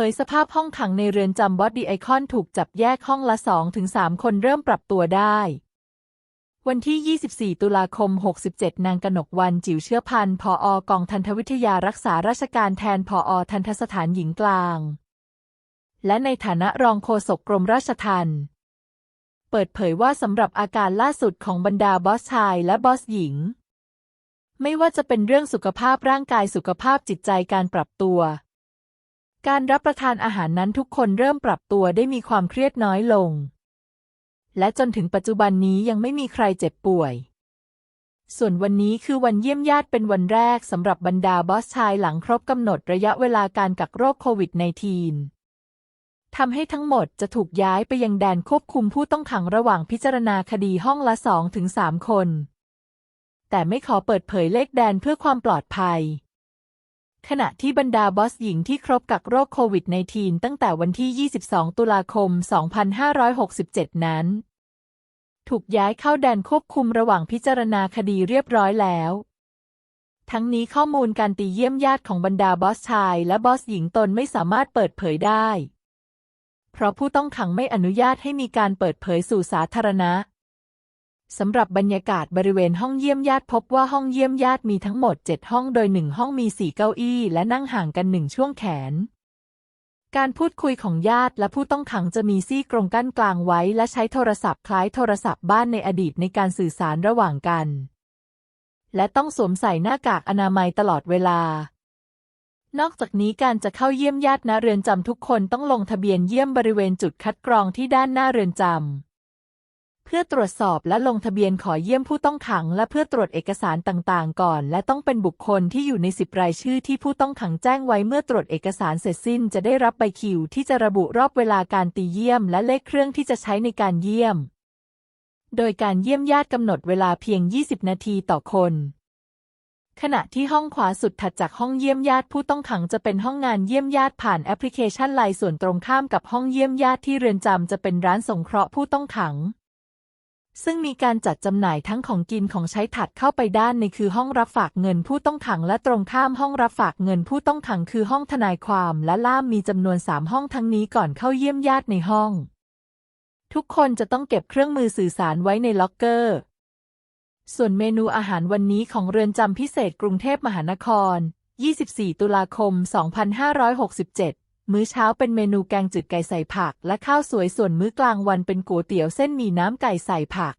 ผยสภาพห้องขังในเรือนจำบอดดีไอคอนถูกจับแยกห้องละ2ถึง3คนเริ่มปรับตัวได้ วันที่ 24 ตุลาคม 67 นางกนกวันจิ๋วเชื้อพันธ์ผอกองทันทวิทยารักษาราชการแทนผอทันทสถานหญิงกลาง และในฐานะรองโฆษกกรมราชทัณฑ์เปิดเผยว่าสำหรับอาการล่าสุดของบรรดาบอสชายและบอสหญิง ไม่ว่าจะเป็นเรื่องสุขภาพร่างกายสุขภาพจิตใจการปรับตัว การรับประทานอาหารนั้นทุกคนเริ่มปรับตัวได้มีความเครียดน้อยลง และจนถึงปัจจุบันนี้ยังไม่มีใครเจ็บป่วย ส่วนวันนี้คือวันเยี่ยมญาติเป็นวันแรกสำหรับบรรดาบอสชายหลังครบกำหนดระยะเวลาการกักโรคโควิด -19 ทำให้ทั้งหมดจะถูกย้ายไปยังแดนควบคุมผู้ต้องขังระหว่างพิจารณาคดีห้องละ2ถึง3คน แต่ไม่ขอเปิดเผยเลขแดนเพื่อความปลอดภัย ขณะที่บรรดาบอสหญิงที่ครบกักโรคโควิด -19 ตั้งแต่วันที่ 22 ตุลาคม 2567 นั้น ถูกย้ายเข้าแดนควบคุมระหว่างพิจารณาคดีเรียบร้อยแล้ว ทั้งนี้ข้อมูลการตีเยี่ยมญาติของบรรดาบอสชายและบอสหญิงตนไม่สามารถเปิดเผยได้ เพราะผู้ต้องขังไม่อนุญาตให้มีการเปิดเผยสู่สาธารณะ สำหรับบรรยากาศบริเวณห้องเยี่ยมญาติพบว่าห้องเยี่ยมญาติมีทั้งหมด 7 ห้องโดย 1 ห้องมี 4 เก้าอี้ และนั่งห่างกันหนึ่งช่วงแขน การพูดคุยของญาติและผู้ต้องขังจะมีซี่กรงกั้นกลางไว้ และใช้โทรศัพท์คล้ายโทรศัพท์บ้านในอดีตในการสื่อสารระหว่างกัน และต้องสวมใส่หน้ากากอนามัยตลอดเวลานอกจากนี้การจะเข้าเยี่ยมญาติณเรือนจำทุกคนต้องลงทะเบียนเยี่ยมบริเวณจุดคัดกรองที่ด้านหน้าเรือนจำ เพื่อตรวจสอบและลงทะเบียนขอเยี่ยมผู้ต้องขัง และเพื่อตรวจเอกสารต่างๆ ก่อน และต้องเป็นบุคคลที่อยู่ในสิบรายชื่อที่ผู้ต้องขังแจ้งไว้เมื่อตรวจเอกสารเสร็จสิ้น จะได้รับใบคิวที่จะระบุรอบเวลาการตีเยี่ยม และเลขเครื่องที่จะใช้ในการเยี่ยม โดยการเยี่ยมญาติกำหนดเวลาเพียง 20 นาทีต่อคนขณะที่ห้องขวาสุดถัดจากห้องเยี่ยมญาติผู้ต้องขังจะเป็นห้องงานเยี่ยมญาติผ่านแอปพลิเคชันไลน์ส่วนตรงข้ามกับห้องเยี่ยมญาติที่เรือนจำจะเป็นร้านสงเคราะห์ผู้ต้องขัง ซึ่งมีการจัดจำหน่ายทั้งของกินของใช้ถัดเข้าไปด้านในคือห้องรับฝากเงินผู้ต้องขังและตรงข้ามห้องรับฝากเงินผู้ต้องขังคือห้องทนายความและล่ามมีจำนวนสามห้องทั้งนี้ก่อนเข้าเยี่ยมญาติในห้อง ทุกคนจะต้องเก็บเครื่องมือสื่อสารไว้ในล็อกเกอร์ ส่วนเมนูอาหารวันนี้ของเรือนจำพิเศษกรุงเทพมหานคร 24 ตุลาคม 2567 มื้อเช้าเป็นเมนูแกงจืดไก่ใส่ผัก และข้าวสวยส่วนมื้อกลางวันเป็นก๋วยเตี๋ยวเส้นหมี่น้ำไก่ใส่ผัก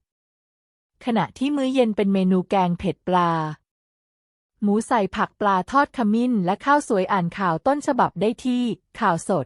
ขณะที่มื้อเย็นเป็นเมนูแกงเผ็ดปลา หมูใส่ผักปลาทอดขมิ้น และข้าวสวยอ่านข่าวต้นฉบับได้ที่ ข่าวสด